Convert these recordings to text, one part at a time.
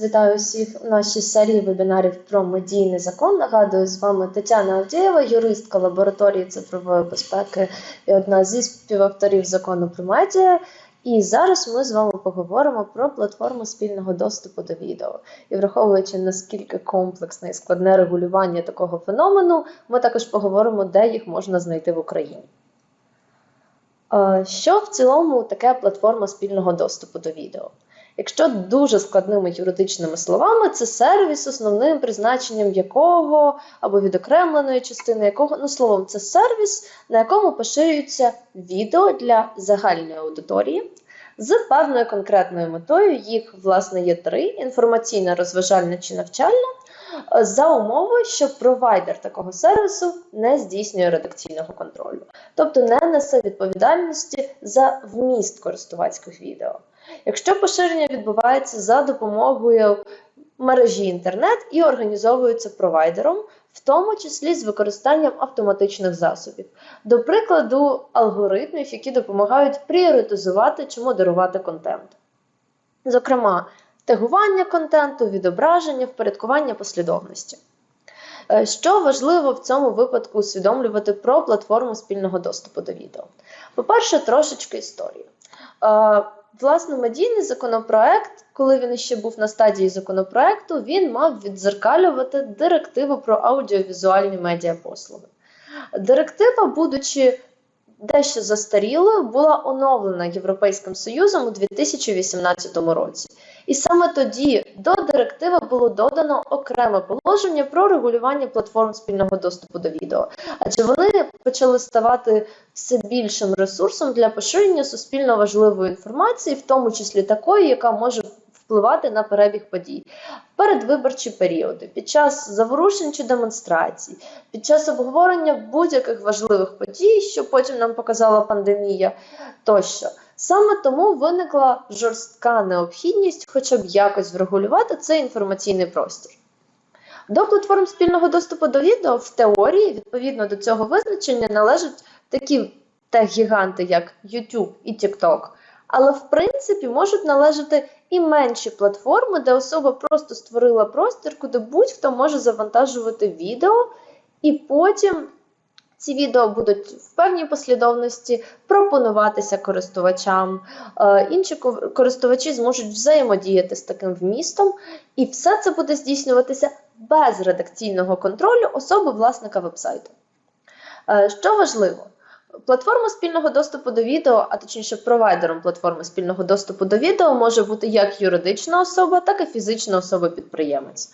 Вітаю всіх в нашій серії вебінарів про медійний закон. Нагадую, з вами Тетяна Авдієва, юристка лабораторії цифрової безпеки і одна зі співавторів закону про медіа. І зараз ми з вами поговоримо про платформу спільного доступу до відео. І враховуючи наскільки комплексне і складне регулювання такого феномену, ми також поговоримо, де їх можна знайти в Україні. Е, Що в цілому таке платформа спільного доступу до відео? Якщо дуже складними юридичними словами, це сервіс, основним призначенням якого або відокремленої частини якого, ну словом, це сервіс, на якому поширюється відео для загальної аудиторії з певною конкретною метою. Їх, власне, є три: інформаційна, розважальна чи навчальна, за умови, що провайдер такого сервісу не здійснює редакційного контролю, тобто не несе відповідальності за вміст користувацьких відео. Якщо поширення відбувається за допомогою мережі інтернет і організовується провайдером, в тому числі з використанням автоматичних засобів, до прикладу, алгоритмів, які допомагають пріоритизувати чи модерувати контент. Зокрема, тегування контенту, відображення, впорядкування послідовності. Е, Що важливо в цьому випадку усвідомлювати про платформу спільного доступу до відео? По-перше, трошечки історії. Власне, медійний законопроект, коли він ще був на стадії законопроекту, він мав віддзеркалювати директиву про аудіовізуальні медіапослуги. Директива, будучи дещо застарілою, була оновлена Європейським Союзом у 2018 році. І саме тоді до директиви було додано окреме положення про регулювання платформ спільного доступу до відео, адже вони почали ставати все більшим ресурсом для поширення суспільно важливої інформації, в тому числі такої, яка може впливати на перебіг подій. Передвиборчі періоди, під час заворушень чи демонстрацій, під час обговорення будь-яких важливих подій, що потім нам показала пандемія тощо. Саме тому виникла жорстка необхідність хоча б якось врегулювати цей інформаційний простір. До платформ спільного доступу до відео в теорії, відповідно до цього визначення, належать такі тех-гіганти, як YouTube і TikTok, але в принципі можуть належати і менші платформи, де особа просто створила простір, куди будь-хто може завантажувати відео, і потім ці відео будуть в певній послідовності пропонуватися користувачам. Е, Інші користувачі зможуть взаємодіяти з таким вмістом, і все це буде здійснюватися без редакційного контролю особи власника вебсайту. Е, Що важливо? Платформа спільного доступу до відео, а точніше, провайдером платформи спільного доступу до відео може бути як юридична особа, так і фізична особа-підприємець.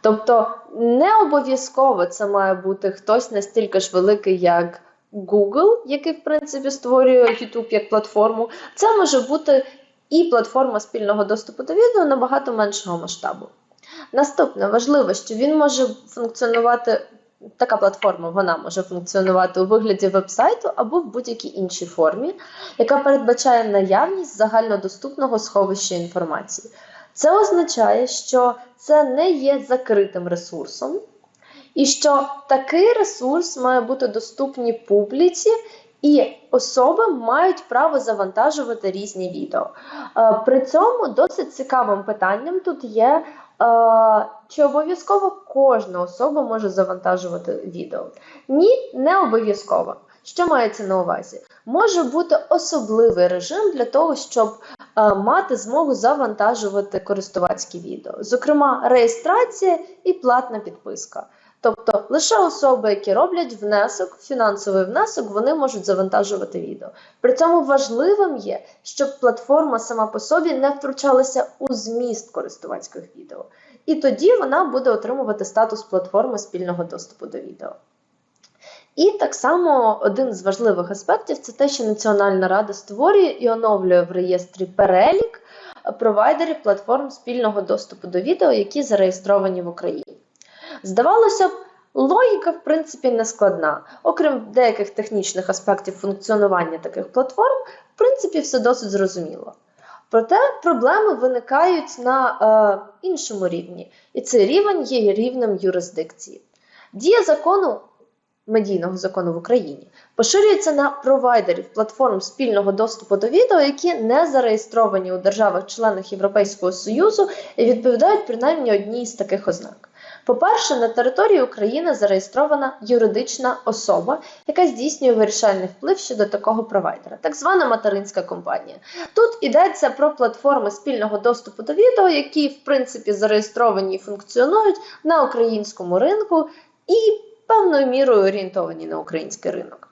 Тобто не обов'язково це має бути хтось настільки ж великий, як Google, який в принципі створює YouTube як платформу. Це може бути і платформа спільного доступу до відео набагато меншого масштабу. Наступне важливо, що він може функціонувати. Така платформа вона може функціонувати у вигляді вебсайту або в будь-якій іншій формі, яка передбачає наявність загальнодоступного сховища інформації. Це означає, що це не є закритим ресурсом, і що такий ресурс має бути доступний публіці, і особи мають право завантажувати різні відео. Е, При цьому досить цікавим питанням тут є. е, Чи обов'язково кожна особа може завантажувати відео? Ні, не обов'язково. Що мається на увазі? Може бути особливий режим для того, щоб е, мати змогу завантажувати користувацькі відео, зокрема, реєстрація і платна підписка. Тобто лише особи, які роблять внесок, фінансовий внесок, вони можуть завантажувати відео. При цьому важливим є, щоб платформа сама по собі не втручалася у зміст користувацьких відео. І тоді вона буде отримувати статус платформи спільного доступу до відео. І так само один з важливих аспектів це те, що Національна рада створює і оновлює в реєстрі перелік провайдерів платформ спільного доступу до відео, які зареєстровані в Україні. Здавалося б, логіка в принципі не складна. Окрім деяких технічних аспектів функціонування таких платформ, в принципі, все досить зрозуміло. Проте проблеми виникають на е, іншому рівні, і цей рівень є рівнем юрисдикції. Дія закону медійного закону в Україні поширюється на провайдерів платформ спільного доступу до відео, які не зареєстровані у державах-членах Європейського Союзу і відповідають принаймні одній з таких ознак. По-перше, на території України зареєстрована юридична особа, яка здійснює вирішальний вплив щодо такого провайдера, так звана материнська компанія. Тут йдеться про платформи спільного доступу до відео, які в принципі зареєстровані і функціонують на українському ринку і певною мірою орієнтовані на український ринок.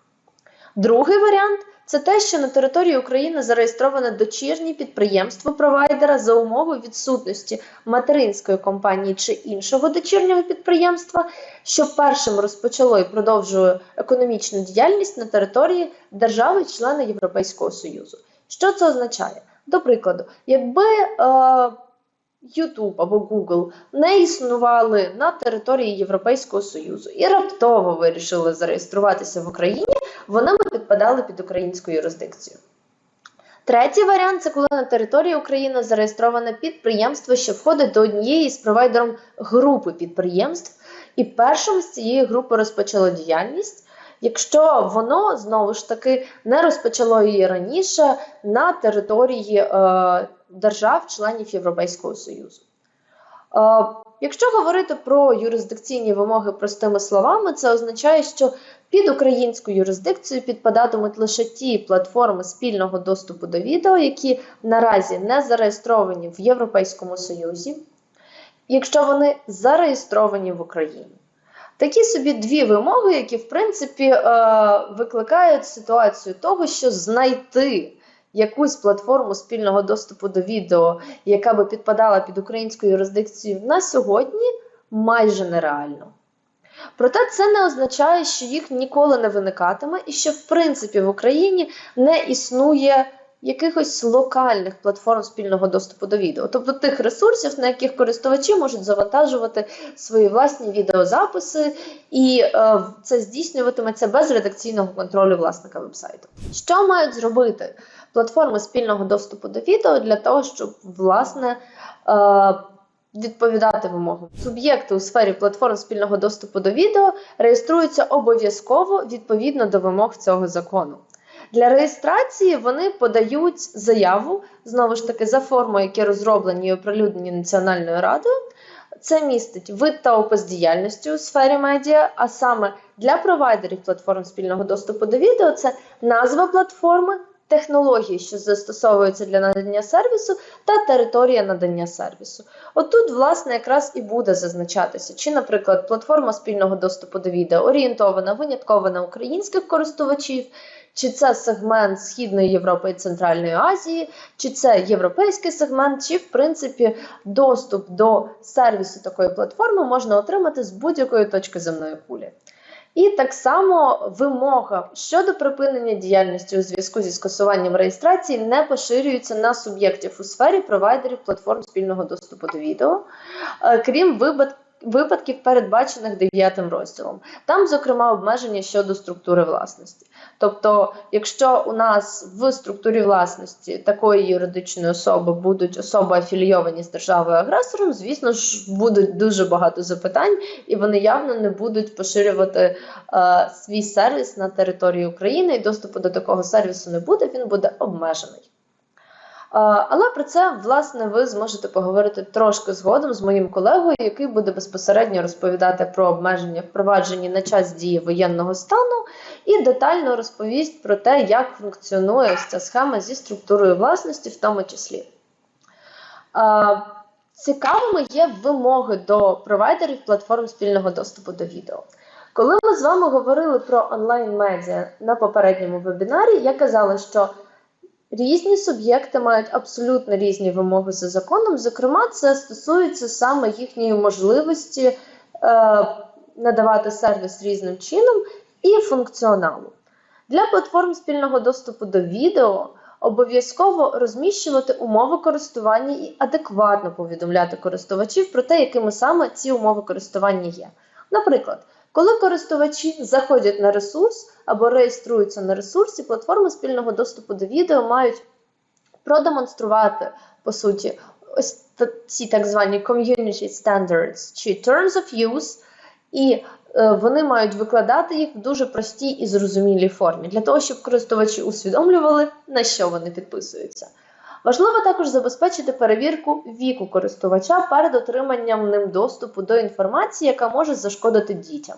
Другий варіант це те, що на території України зареєстроване дочірнє підприємство провайдера за умови відсутності материнської компанії чи іншого дочірнього підприємства, що першим розпочало і продовжує економічну діяльність на території держави-члена Європейського Союзу. Що це означає? До прикладу, якби е, YouTube або Google не існували на території Європейського Союзу і раптово вирішили зареєструватися в Україні, вони підпадали під українську юрисдикцію. Третій варіант це коли на території України зареєстроване підприємство, що входить до однієї з провайдером групи підприємств, і першим з цієї групи розпочало діяльність, якщо воно знову ж таки не розпочало її раніше на території е, держав-членів Європейського Союзу. Е, Якщо говорити про юрисдикційні вимоги простими словами, це означає, що під українську юрисдикцію підпадатимуть лише ті платформи спільного доступу до відео, які наразі не зареєстровані в Європейському Союзі, якщо вони зареєстровані в Україні. Такі собі дві вимоги, які в принципі е, викликають ситуацію того, що знайти якусь платформу спільного доступу до відео, яка би підпадала під українську юрисдикцію на сьогодні, майже нереально. Проте це не означає, що їх ніколи не виникатиме, і що в принципі в Україні не існує якихось локальних платформ спільного доступу до відео, тобто тих ресурсів, на яких користувачі можуть завантажувати свої власні відеозаписи, і е, це здійснюватиметься без редакційного контролю власника вебсайту. Що мають зробити платформи спільного доступу до відео для того, щоб власне. Е, Відповідати вимогам. Суб'єкти у сфері платформ спільного доступу до відео реєструються обов'язково відповідно до вимог цього закону. Для реєстрації вони подають заяву знову ж таки за формою, які розроблені і оприлюднені Національною радою. Це містить вид та опис діяльності у сфері медіа, а саме для провайдерів платформ спільного доступу до відео це назва платформи, технології, що застосовуються для надання сервісу, та територія надання сервісу. Отут, власне, якраз і буде зазначатися, чи, наприклад, платформа спільного доступу до відео орієнтована винятково на українських користувачів, чи це сегмент Східної Європи і Центральної Азії, чи це європейський сегмент, чи, в принципі, доступ до сервісу такої платформи можна отримати з будь-якої точки земної кулі. І так само вимога щодо припинення діяльності у зв'язку зі скасуванням реєстрації не поширюється на суб'єктів у сфері провайдерів платформ спільного доступу до відео, е, крім випадків. Випадків, передбачених дев'ятим розділом, там, зокрема, обмеження щодо структури власності. Тобто, якщо у нас в структурі власності такої юридичної особи будуть особи афілійовані з державою агресором, звісно ж, будуть дуже багато запитань, і вони явно не будуть поширювати е, свій сервіс на території України, і доступу до такого сервісу не буде, він буде обмежений. Але про це, власне, ви зможете поговорити трошки згодом з моїм колегою, який буде безпосередньо розповідати про обмеження, впроваджені на час дії воєнного стану, і детально розповість про те, як функціонує ця схема зі структурою власності, в тому числі. Цікавими є вимоги до провайдерів платформ спільного доступу до відео. Коли ми з вами говорили про онлайн-медіа на попередньому вебінарі, я казала, що Різні суб'єкти мають абсолютно різні вимоги за законом. Зокрема, це стосується саме їхньої можливості е, надавати сервіс різним чином і функціоналу. Для платформ спільного доступу до відео обов'язково розміщувати умови користування і адекватно повідомляти користувачів про те, якими саме ці умови користування є. Наприклад, коли користувачі заходять на ресурс або реєструються на ресурсі, платформи спільного доступу до відео мають продемонструвати, по суті, ось ці так звані community standards чи terms of use, і е, вони мають викладати їх в дуже простій і зрозумілій формі, для того, щоб користувачі усвідомлювали, на що вони підписуються. Важливо також забезпечити перевірку віку користувача перед отриманням ним доступу до інформації, яка може зашкодити дітям.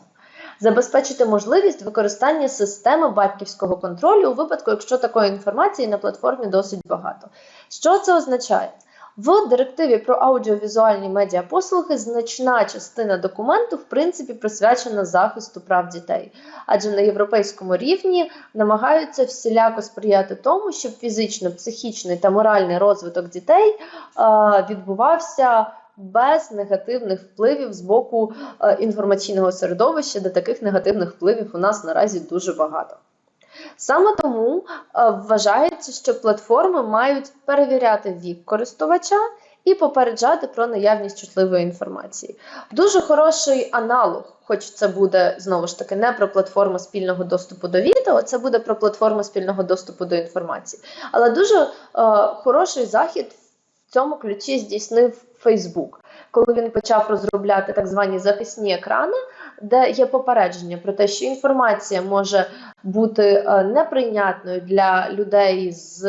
Забезпечити можливість використання системи батьківського контролю у випадку, якщо такої інформації на платформі досить багато. Що це означає? В директиві про аудіовізуальні медіапослуги значна частина документу в принципі присвячена захисту прав дітей, адже на європейському рівні намагаються всіляко сприяти тому, щоб фізично, психічний та моральний розвиток дітей е, відбувався без негативних впливів з боку е, інформаційного середовища, де таких негативних впливів у нас наразі дуже багато. Саме тому е, вважається, що платформи мають перевіряти вік користувача і попереджати про наявність чутливої інформації. Дуже хороший аналог, хоч це буде знову ж таки не про платформу спільного доступу до відео, це буде про платформу спільного доступу до інформації. Але дуже е, хороший захід в цьому ключі здійснив Facebook, коли він почав розробляти так звані захисні екрани, де є попередження про те, що інформація може бути е, неприйнятною для людей з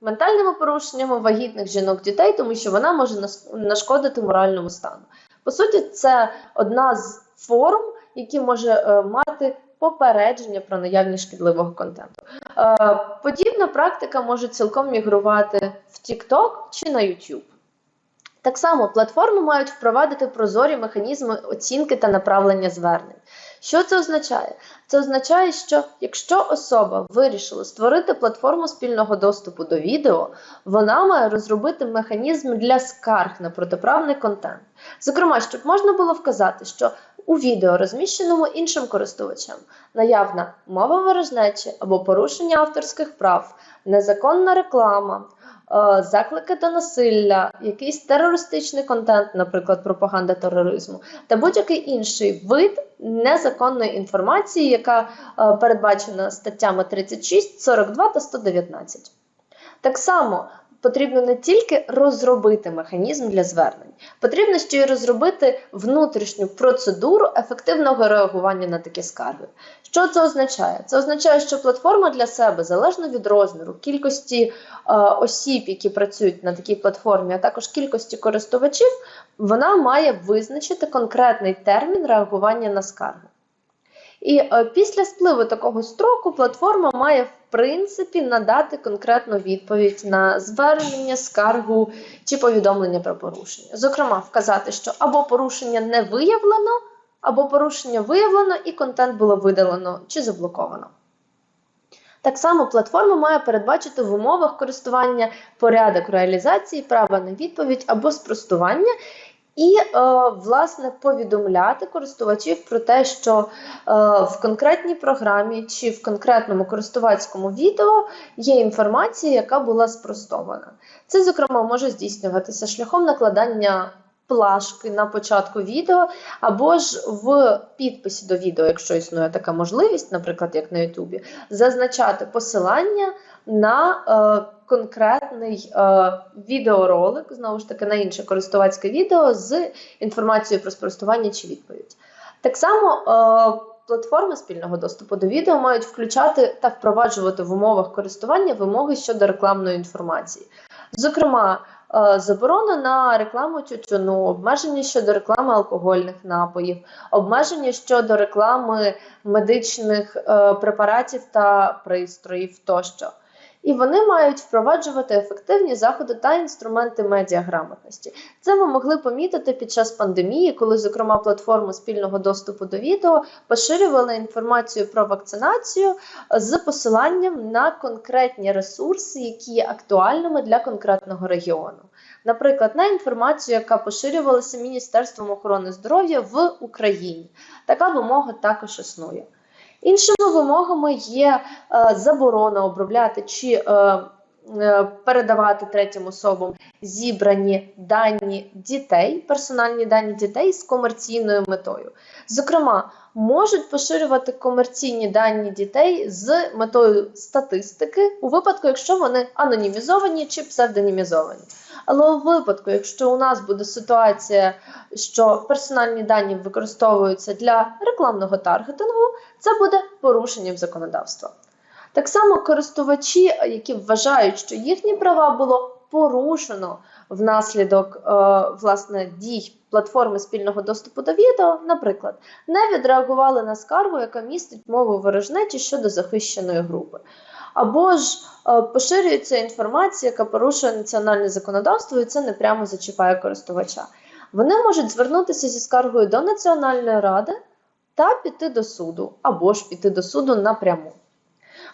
ментальними порушеннями, вагітних жінок, дітей, тому що вона може нашкодити моральному стану. По суті, це одна з форм, які може е, мати попередження про наявність шкідливого контенту. Е, Подібна практика може цілком мігрувати в TikTok чи на YouTube. Так само платформи мають впровадити прозорі механізми оцінки та направлення звернень. Що це означає? Це означає, що якщо особа вирішила створити платформу спільного доступу до відео, вона має розробити механізм для скарг на протиправний контент. Зокрема, щоб можна було вказати, що у відео, розміщеному іншим користувачем, наявна мова ворожнечі або порушення авторських прав, незаконна реклама, заклики до насилля, якийсь терористичний контент, наприклад, пропаганда тероризму, та будь-який інший вид незаконної інформації, яка е, передбачена статтями 36, 42 та 119. Так само потрібно не тільки розробити механізм для звернень, потрібно ще й розробити внутрішню процедуру ефективного реагування на такі скарги. Що це означає? Це означає, що платформа для себе, залежно від розміру, кількості е, осіб, які працюють на такій платформі, а також кількості користувачів, вона має визначити конкретний термін реагування на скаргу. І е, після спливу такого строку платформа має в принципі надати конкретну відповідь на звернення, скаргу чи повідомлення про порушення. Зокрема, вказати, що або порушення не виявлено, або порушення виявлено і контент було видалено чи заблоковано. Так само платформа має передбачити в умовах користування порядок реалізації права на відповідь або спростування, і, е, власне, повідомляти користувачів про те, що е, в конкретній програмі чи в конкретному користувацькому відео є інформація, яка була спростована. Це, зокрема, може здійснюватися шляхом накладання плашки на початку відео, або ж в підписі до відео, якщо існує така можливість, наприклад, як на Ютубі, зазначати посилання на е, конкретний е, відеоролик, знову ж таки, на інше користувацьке відео з інформацією про спростування чи відповідь. Так само е, платформи спільного доступу до відео мають включати та впроваджувати в умовах користування вимоги щодо рекламної інформації. Зокрема, заборона на рекламу тютюну, обмеження щодо реклами алкогольних напоїв, обмеження щодо реклами медичних е, препаратів та пристроїв тощо. І вони мають впроваджувати ефективні заходи та інструменти медіаграмотності. Це ми могли помітити під час пандемії, коли, зокрема, платформи спільного доступу до відео поширювали інформацію про вакцинацію з посиланням на конкретні ресурси, які є актуальними для конкретного регіону. Наприклад, на інформацію, яка поширювалася Міністерством охорони здоров'я в Україні. Така вимога також існує. Іншими вимогами є е, заборона обробляти чи е, е, передавати третім особам зібрані дані дітей, персональні дані дітей з комерційною метою. Зокрема, можуть поширювати комерційні дані дітей з метою статистики у випадку, якщо вони анонімізовані чи псевдонімізовані. Але у випадку, якщо у нас буде ситуація, що персональні дані використовуються для рекламного таргетингу, це буде порушенням законодавства. Так само користувачі, які вважають, що їхні права було порушено внаслідок е, власне дій платформи спільного доступу до відео, наприклад, не відреагували на скаргу, яка містить мову ворожнечі щодо захищеної групи. Або ж е, поширюється інформація, яка порушує національне законодавство, і це не прямо зачіпає користувача. Вони можуть звернутися зі скаргою до Національної ради та піти до суду, або ж піти до суду напряму.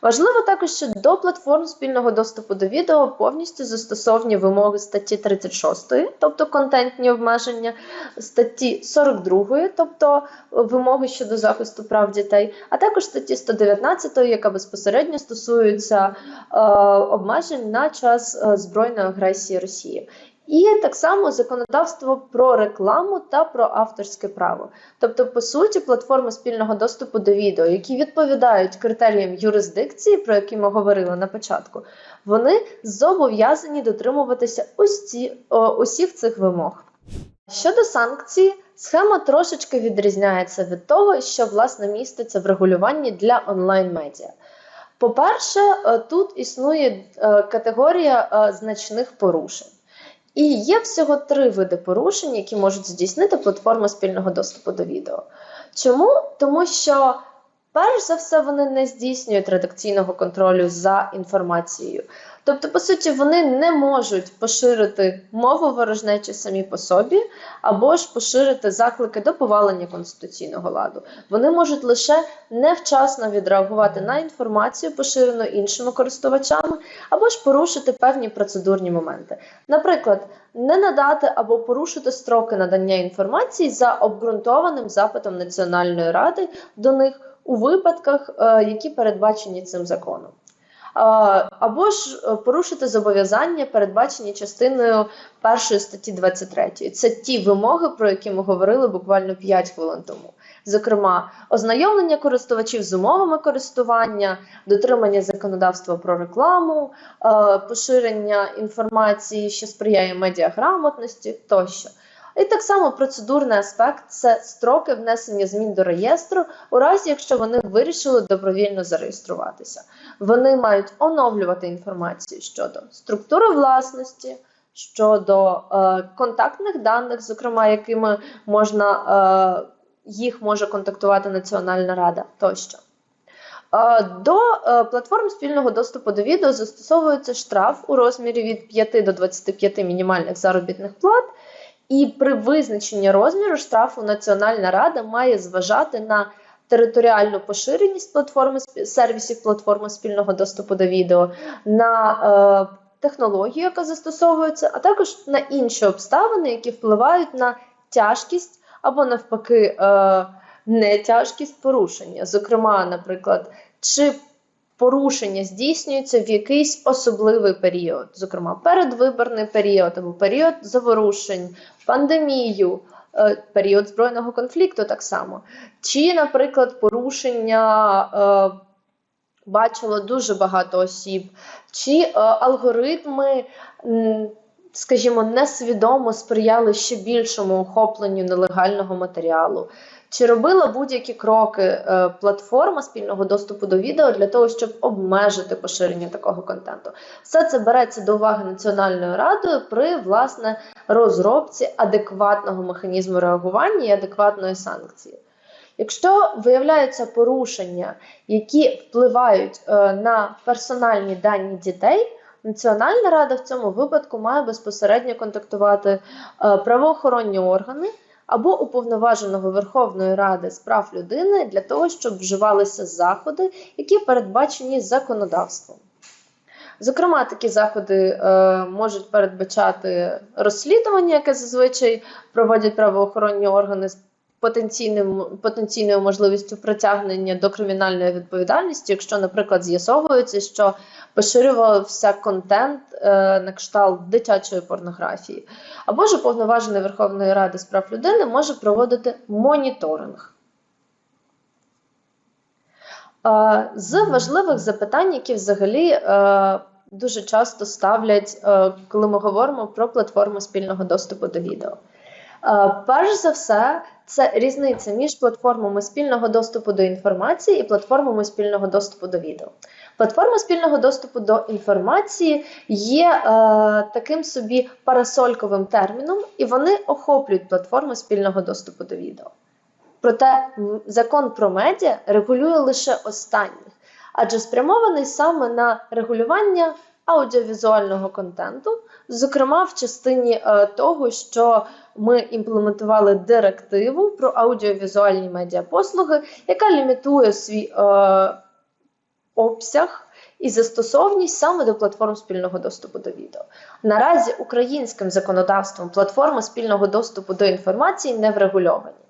Важливо також, що до платформ спільного доступу до відео повністю застосовані вимоги статті 36, тобто контентні обмеження, статті 42, тобто вимоги щодо захисту прав дітей, а також статті 119, яка безпосередньо стосується е, обмежень на час е, збройної агресії Росії. І так само законодавство про рекламу та про авторське право. Тобто, по суті, платформи спільного доступу до відео, які відповідають критеріям юрисдикції, про які ми говорили на початку, вони зобов'язані дотримуватися усі, о, усіх цих вимог. Щодо санкцій, схема трошечки відрізняється від того, що власне міститься в регулюванні для онлайн-медіа. По-перше, е, тут існує е, категорія е, значних порушень. І є всього три види порушень, які можуть здійснити платформи спільного доступу до відео. Чому? Тому що, перш за все, вони не здійснюють редакційного контролю за інформацією. Тобто, по суті, вони не можуть поширити мову ворожнечі самі по собі, або ж поширити заклики до повалення конституційного ладу. Вони можуть лише невчасно відреагувати на інформацію, поширену іншими користувачами, або ж порушити певні процедурні моменти. Наприклад, не надати або порушити строки надання інформації за обґрунтованим запитом Національної ради до них у випадках, е, які передбачені цим законом. Або ж е, порушити зобов'язання, передбачені частиною першої статті 23. Це ті вимоги, про які ми говорили буквально 5 хвилин тому. Зокрема, ознайомлення користувачів з умовами користування, дотримання законодавства про рекламу, е, поширення інформації, що сприяє медіаграмотності тощо. І так само процедурний аспект це строки внесення змін до реєстру, у разі якщо вони вирішили добровільно зареєструватися. Вони мають оновлювати інформацію щодо структури власності, щодо е, контактних даних, зокрема, якими можна е, їх може контактувати Національна Рада тощо. Е, До е, платформ спільного доступу до відео застосовується штраф у розмірі від 5 до 25 мінімальних заробітних плат. І при визначенні розміру штрафу Національна рада має зважати на територіальну поширеність платформи сервісів платформи спільного доступу до відео, на е, технологію, яка застосовується, а також на інші обставини, які впливають на тяжкість або навпаки е, не тяжкість порушення. Зокрема, наприклад, чи порушення здійснюється в якийсь особливий період, зокрема передвиборний період або період заворушень, пандемію, е, період збройного конфлікту так само. Чи, наприклад, порушення е, бачило дуже багато осіб, чи е, алгоритми. Скажімо, несвідомо сприяли ще більшому охопленню нелегального матеріалу, чи робила будь-які кроки е, платформа спільного доступу до відео для того, щоб обмежити поширення такого контенту? Все це береться до уваги Національною радою при власне розробці адекватного механізму реагування і адекватної санкції. Якщо виявляються порушення, які впливають е, на персональні дані дітей, Національна рада в цьому випадку має безпосередньо контактувати е, правоохоронні органи або уповноваженого Верховної Ради з прав людини для того, щоб вживалися заходи, які передбачені законодавством. Зокрема, такі заходи е, можуть передбачати розслідування, яке зазвичай проводять правоохоронні органи потенційним потенційною можливістю притягнення до кримінальної відповідальності, якщо, наприклад, з'ясовується, що поширювався контент е, на кшталт дитячої порнографії, або ж уповноважений Верховної Ради з прав людини може проводити моніторинг. Е, з важливих запитань, які взагалі е, дуже часто ставлять, е, коли ми говоримо про платформу спільного доступу до відео. Перш за все, це різниця між платформами спільного доступу до інформації і платформами спільного доступу до відео. Платформа спільного доступу до інформації є е, таким собі парасольковим терміном, і вони охоплюють платформи спільного доступу до відео. Проте закон про медіа регулює лише останніх, адже спрямований саме на регулювання аудіовізуального контенту, зокрема в частині е, того, що ми імплементували директиву про аудіовізуальні медіапослуги, яка лімітує свій е, обсяг і застосовність саме до платформ спільного доступу до відео. Наразі українським законодавством платформи спільного доступу до інформації не врегульовані.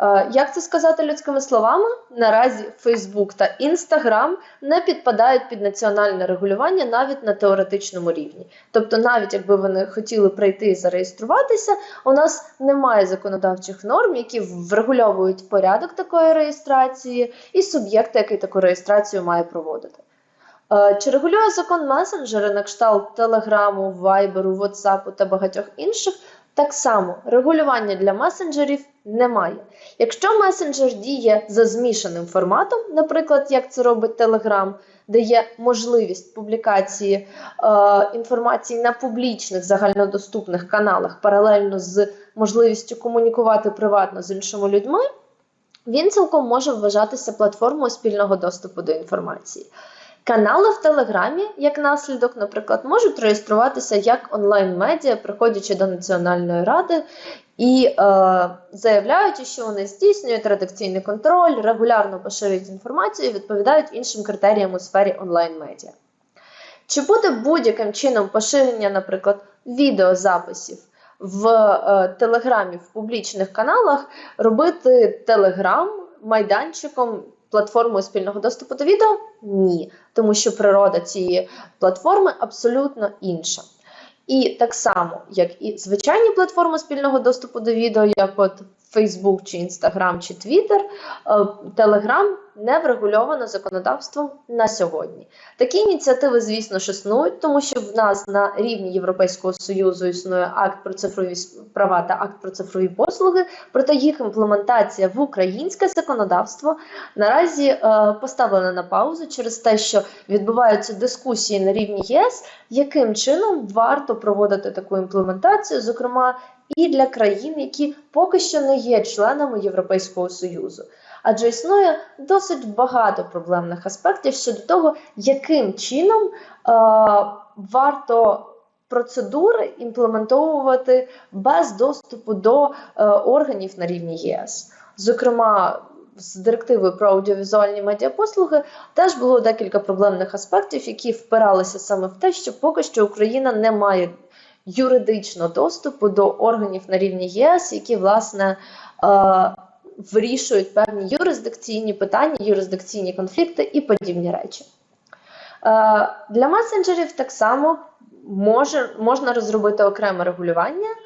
Е, Як це сказати людськими словами? Наразі Facebook та Instagram не підпадають під національне регулювання навіть на теоретичному рівні. Тобто, навіть якби вони хотіли прийти і зареєструватися, у нас немає законодавчих норм, які врегульовують порядок такої реєстрації і суб'єкт, який таку реєстрацію має проводити. Е, Чи регулює закон месенджери на кшталт Телеграму, Вайберу, Ватсапу та багатьох інших? Так само регулювання для месенджерів немає. Якщо месенджер діє за змішаним форматом, наприклад, як це робить Telegram, де є можливість публікації е, інформації на публічних загальнодоступних каналах паралельно з можливістю комунікувати приватно з іншими людьми, він цілком може вважатися платформою спільного доступу до інформації. Канали в Телеграмі, як наслідок, наприклад, можуть реєструватися як онлайн-медіа, приходячи до Національної ради і е, заявляючи, що вони здійснюють редакційний контроль, регулярно поширюють інформацію і відповідають іншим критеріям у сфері онлайн-медіа. Чи буде будь-яким чином поширення, наприклад, відеозаписів в е, Телеграмі в публічних каналах робити Телеграм майданчиком платформою спільного доступу до відео? Ні, тому що природа цієї платформи абсолютно інша. І так само, як і звичайні платформи спільного доступу до відео, як от Facebook чи Instagram чи е, Telegram не врегульовано законодавством на сьогодні. Такі ініціативи, звісно ж, існують, тому що в нас на рівні Європейського союзу існує акт про цифрові права та акт про цифрові послуги, проте їх імплементація в українське законодавство наразі е, поставлена на паузу через те, що відбуваються дискусії на рівні ЄС, яким чином варто проводити таку імплементацію, зокрема і для країн, які поки що не є членами Європейського союзу. Адже існує досить багато проблемних аспектів щодо того, яким чином е, варто процедури імплементовувати без доступу до е, органів на рівні ЄС. Зокрема, з директивою про аудіовізуальні медіапослуги теж було декілька проблемних аспектів, які впиралися саме в те, що поки що Україна не має юридично доступу до органів на рівні ЄС, які власне е, вирішують певні юрисдикційні питання, юрисдикційні конфлікти і подібні речі. Е, Для месенджерів так само може, можна розробити окреме регулювання. Е,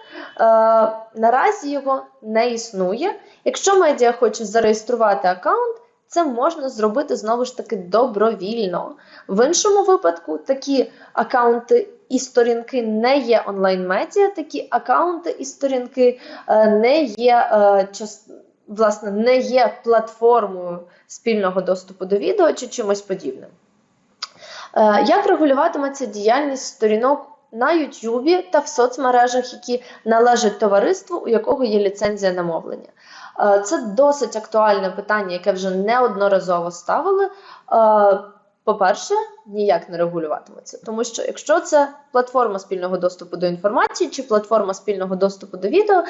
Наразі його не існує. Якщо медіа хоче зареєструвати аккаунт, це можна зробити знову ж таки добровільно. В іншому випадку такі аккаунти і сторінки не є онлайн-медіа, такі аккаунти і сторінки е, не є е, власне, не є платформою спільного доступу до відео чи чимось подібним. Е, Як регулюватиметься діяльність сторінок на Ютубі та в соцмережах, які належать товариству, у якого є ліцензія на мовлення? Це досить актуальне питання, яке вже неодноразово ставили. По-перше, ніяк не регулюватиметься, тому що якщо це платформа спільного доступу до інформації чи платформа спільного доступу до відео,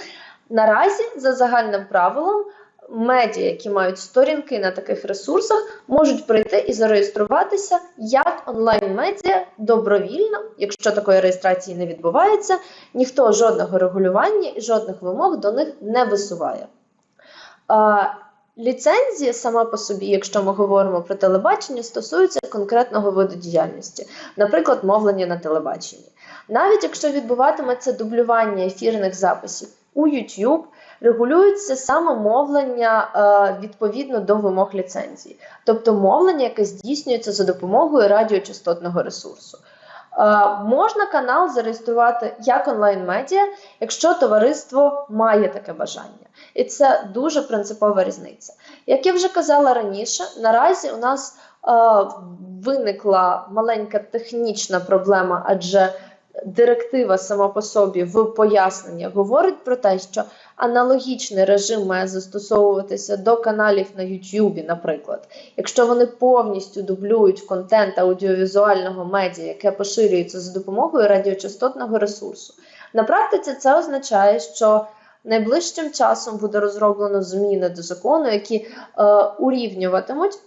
наразі за загальним правилом медіа, які мають сторінки на таких ресурсах, можуть прийти і зареєструватися як онлайн-медіа добровільно, якщо такої реєстрації не відбувається, ніхто жодного регулювання і жодних вимог до них не висуває. Ліцензія сама по собі, якщо ми говоримо про телебачення, стосується конкретного виду діяльності, наприклад, мовлення на телебаченні. Навіть якщо відбуватиметься дублювання ефірних записів у YouTube, регулюється саме мовлення е, відповідно до вимог ліцензії, тобто мовлення, яке здійснюється за допомогою радіочастотного ресурсу. Можна канал зареєструвати як онлайн-медіа, якщо товариство має таке бажання. І це дуже принципова різниця. Як я вже казала раніше, наразі у нас е, виникла маленька технічна проблема, адже директива сама по собі в поясненнях говорить про те, що аналогічний режим має застосовуватися до каналів на YouTube, наприклад, якщо вони повністю дублюють контент аудіовізуального медіа, яке поширюється за допомогою радіочастотного ресурсу. На практиці це означає, що найближчим часом буде розроблено зміни до закону, які е, урівнюватимуть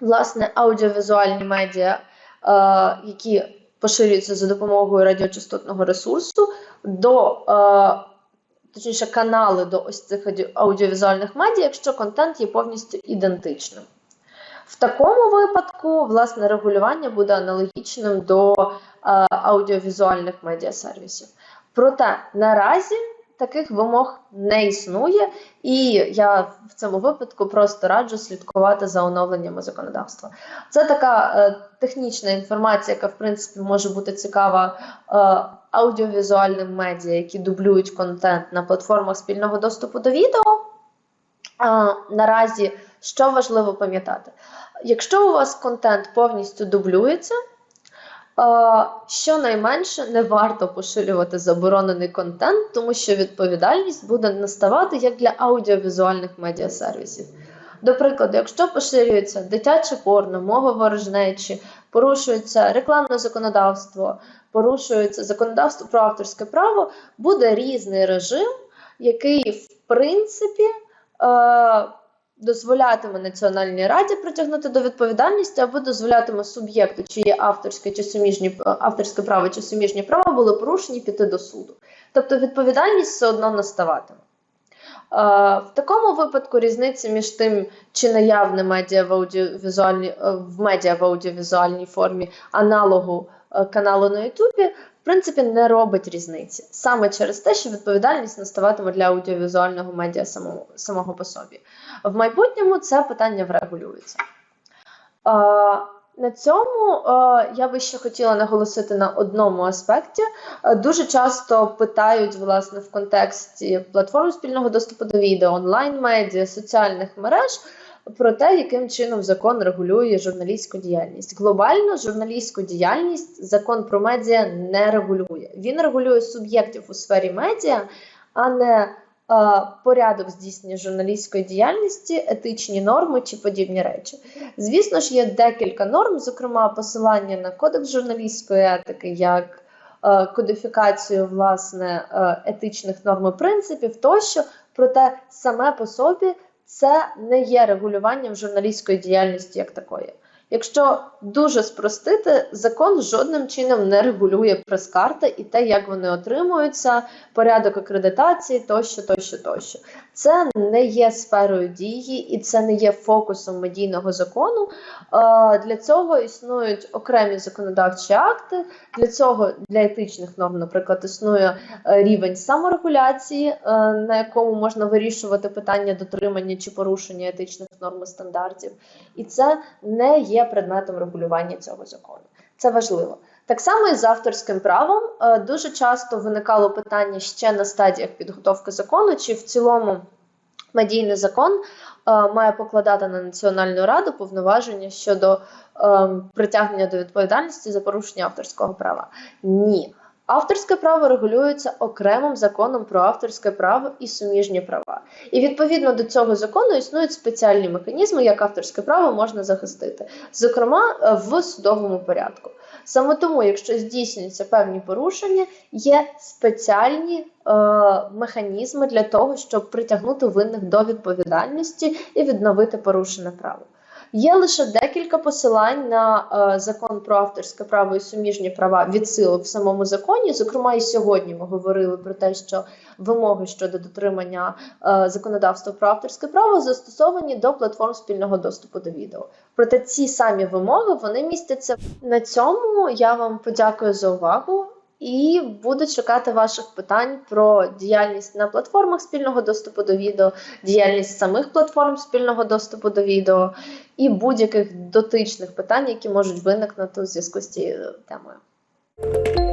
власне аудіовізуальні медіа, е, які поширюються за допомогою радіочастотного ресурсу, до е, точніше канали до ось цих аудіовізуальних медіа, якщо контент є повністю ідентичним. В такому випадку, власне, регулювання буде аналогічним до е, аудіовізуальних медіасервісів. Проте наразі таких вимог не існує, і я в цьому випадку просто раджу слідкувати за оновленнями законодавства. Це така е, технічна інформація, яка в принципі може бути цікава е, аудіовізуальним медіа, які дублюють контент на платформах спільного доступу до відео. А, наразі що важливо пам'ятати? Якщо у вас контент повністю дублюється, щонайменше не варто поширювати заборонений контент, тому що відповідальність буде наставати як для аудіовізуальних медіасервісів. До прикладу, якщо поширюється дитяче порно, мова ворожнечі, порушується рекламне законодавство, порушується законодавство про авторське право, буде різний режим, який в принципі е, дозволятиме Національній раді притягнути до відповідальності або дозволятиме суб'єкту, чиє авторське чи суміжні авторське право чи суміжні права були порушені, піти до суду. Тобто відповідальність все одно наставатиме. Е, В такому випадку різниця між тим, чи наявне медіа в аудіовізуальній е, в медіа в аудіовізуальній формі аналогу е, каналу на Ютубі, в принципі, не робить різниці саме через те, що відповідальність наставатиме для аудіовізуального медіа самого, самого по собі. В майбутньому це питання врегулюється. На цьому я би ще хотіла наголосити на одному аспекті. Дуже часто питають власне в контексті платформ спільного доступу до відео, онлайн-медіа, соціальних мереж про те, яким чином закон регулює журналістську діяльність. Глобально журналістську діяльність закон про медіа не регулює. Він регулює суб'єктів у сфері медіа, а не порядок здійснення журналістської діяльності, етичні норми чи подібні речі. Звісно ж, є декілька норм, зокрема посилання на кодекс журналістської етики, як кодифікацію власне етичних норм і принципів тощо, проте саме по собі це не є регулюванням журналістської діяльності як такої. Якщо дуже спростити, закон жодним чином не регулює прес-карти і те, як вони отримуються, порядок акредитації тощо, тощо, тощо. Це не є сферою дії і це не є фокусом медійного закону. Е, Для цього існують окремі законодавчі акти. Для цього для етичних норм, наприклад, існує е, рівень саморегуляції, е, на якому можна вирішувати питання дотримання чи порушення етичних норм і стандартів. І це не є предметом регулювання цього закону. Це важливо. Так само і з авторським правом Е, дуже часто виникало питання ще на стадіях підготовки закону, чи в цілому медійний закон е, має покладати на Національну раду повноваження щодо е, притягнення до відповідальності за порушення авторського права. Ні. Авторське право регулюється окремим законом про авторське право і суміжні права. І відповідно до цього закону існують спеціальні механізми, як авторське право можна захистити, зокрема в судовому порядку. Саме тому, якщо здійснюються певні порушення, є спеціальні е, механізми для того, щоб притягнути винних до відповідальності і відновити порушене право. Є лише декілька посилань на е, закон про авторське право і суміжні права відсилок в самому законі. Зокрема, і сьогодні ми говорили про те, що вимоги щодо дотримання е, законодавства про авторське право застосовані до платформ спільного доступу до відео. Проте ці самі вимоги вони містяться на цьому. Я вам подякую за увагу. І буду чекати ваших питань про діяльність на платформах спільного доступу до відео, діяльність самих платформ спільного доступу до відео і будь-яких дотичних питань, які можуть виникнути у зв'язку з цією темою.